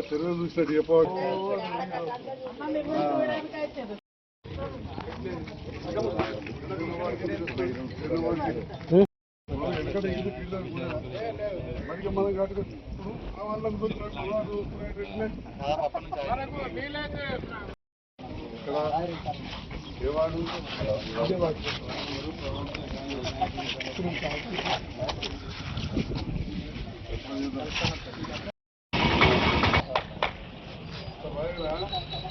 చెరువు చూసినట్టు చెప్పవచ్చు. మరి మనం కట్టుకోవచ్చు వాళ్ళని ఇక్కడ ఏవాడు ఏదా మైండ్ రోజు కడుతుందా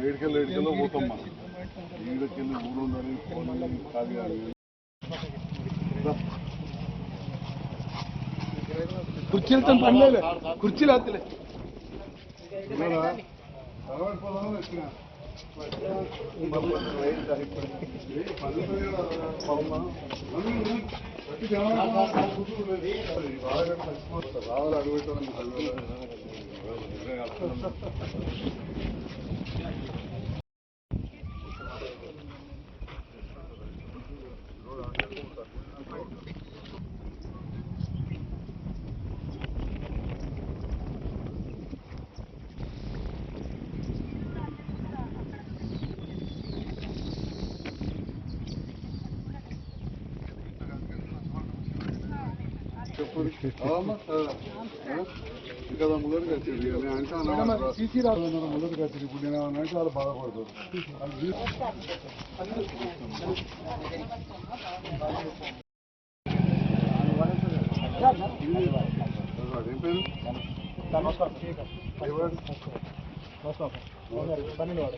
ఏడుకెళ్ళి ఏడుకెళ్ళి పోతాం మనం ఈడకెళ్ళి ఊరు ఉందని ఫోన్ ఖాళీ కాదు కుర్చీలతో పని లేదు కుర్చీలు వస్తలే ఉన్నారా? తర్వాత పోదామా వచ్చినా? ఏ పని ఉంది కదా, పాపమా. ఉంది, ఉంది. ప్రతి జనాలు కూర్చుంటుంది. బాగా చచ్చిపోతారు. రావాలి అడుగుతారని Böyle güzel şey yaptım. చెప్పు అవమ్మా ఇంకా ముందరికి వచ్చింది నేను అంటే అన్నమాట సీసీ రా ముందరికి వచ్చింది ఇప్పుడు నేను ఏమన్నా అంటే వాళ్ళు బాధపడతారు అది చూసి ఏం పేరు ఎవరు? పన్నెండు వాడు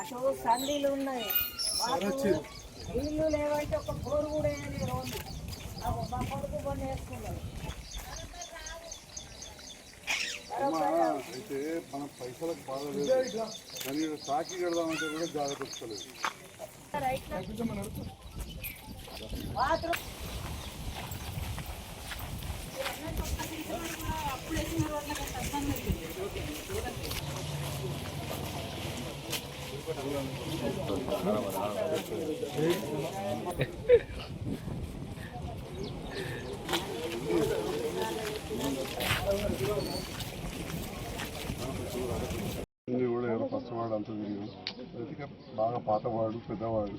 అటు సండీలు ఉన్నాయి. ఇల్లు లేవంటే ఒక బోరు కూడా వేయలేదు రోజు. అగో మా కొడుకు కొన్ని వేసుకున్నాడు అమ్మా, అయితే మన పైసలకు బాధ లేదు. కానీ సాకి కడదామంటే కూడా జాగ్రత్త వస్తలేదు బాత్రూమ్ కూడా ఎవరు ఫస్ట్ వాడు అంత తిరిగి బాగా పాతవాడు పెద్దవాడు.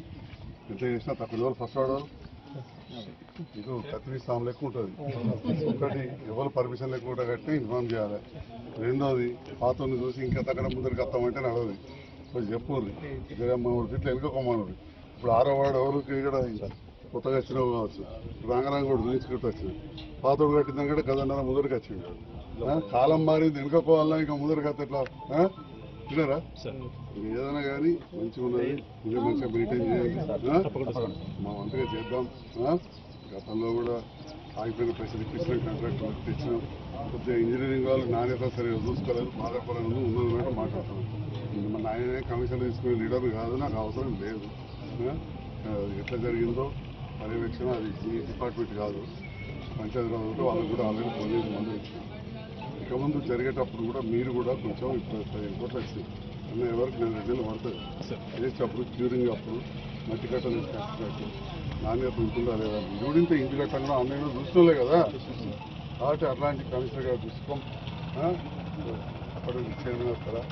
ఎంత చేసినా తక్కువ. ఫస్ట్ వాడు ఇది కత్తిరి స్థానం లెక్క ఉంటుంది. ఒకటి ఎవరు పర్మిషన్ లేకుండా కట్టి ఇన్ఫార్మ్ చేయాలి. రెండోది పాతని చూసి ఇంకా తగ్గడ ముందరికి వస్తామంటే నడవదు. కొంచెం చెప్పుర్రి. జగన్మోహన్ ఇట్లా వెనుకోమన్నారు ఇప్పుడు ఆరో వాడు ఎవరికి ఇక్కడ కొత్తగా వచ్చినావు కావచ్చు. రంగరంగ కూడా చూపించుకుంటూ వచ్చింది. పాతోడు కట్టిందని కూడా గదండ ముందరికి వచ్చింది? కాలం మారింది వెనుకపోవాలన్నా ఇంకా ముందరికి వస్తే ఎట్లా? ఆ? విన్నారా ఏదైనా కానీ మంచిగా ఉన్నది మంచిగా మెయింటైన్ చేయాలి? మా వంతుగా చేద్దాం? గతంలో కూడా ఆగిపోయిన పైసలు ఇప్పించిన కాంట్రాక్ట్ తెచ్చినాం కొద్దిగా ఇంజనీరింగ్ వాళ్ళు నాణ్యత సరిగా చూసుకోలేదు బాధపడలేదు ఉన్నది కూడా మాట్లాడుతున్నాను మన ఆయనే కమిషన్ తీసుకునే లీడర్ కాదు నాకు అవసరం లేదు. ఎట్లా జరిగిందో పర్యవేక్షణ అది ఈ డిపార్ట్మెంట్ కాదు. పంచాయతీరాజ్ ఉంటే వాళ్ళకి కూడా ఆల్రెడీ పోలీసు మందు ఇచ్చాం. ఇక ముందు జరిగేటప్పుడు కూడా మీరు కూడా కొంచెం ఇప్పుడు పదిహేను కోట్లు వచ్చింది అన్న ఎవరికి నేను రెడ్డిలు పడుతుంది వేసేటప్పుడు క్యూరింగ్ అప్పుడు మట్టి కట్టలు వేసుకొచ్చినట్టు నాణ్యత ఉంటుందా లేదా? జోడింటే ఇంటి కట్టంగా ఆన్లైన్లో చూసుకోలే కదా. కాబట్టి అట్లాంటి కమిషనర్ గారు చూసుకోం. అక్కడ చైర్మన్ వస్తారా?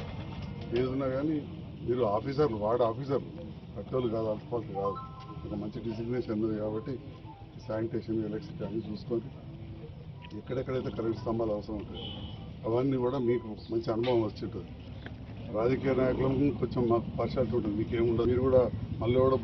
ఏదున్నా కానీ మీరు ఆఫీసర్లు వార్డు ఆఫీసర్లు. కట్టోలు కాదు అల్పాల్సి కాదు. ఒక మంచి డిసిగ్నేషన్ ఉంది కాబట్టి శానిటేషన్ ఎలక్ట్రిసిటీ అన్ని చూసుకొని ఎక్కడెక్కడైతే కరెంట్ స్తంభాలు అవసరం ఉంటాయి అవన్నీ కూడా మీకు మంచి అనుభవం వచ్చి ఉంటుంది రాజకీయ నాయకులకు కొంచెం మాకు పర్షాలిటీ ఉంటుంది మీకేముండదు. మీరు కూడా మళ్ళీ కూడా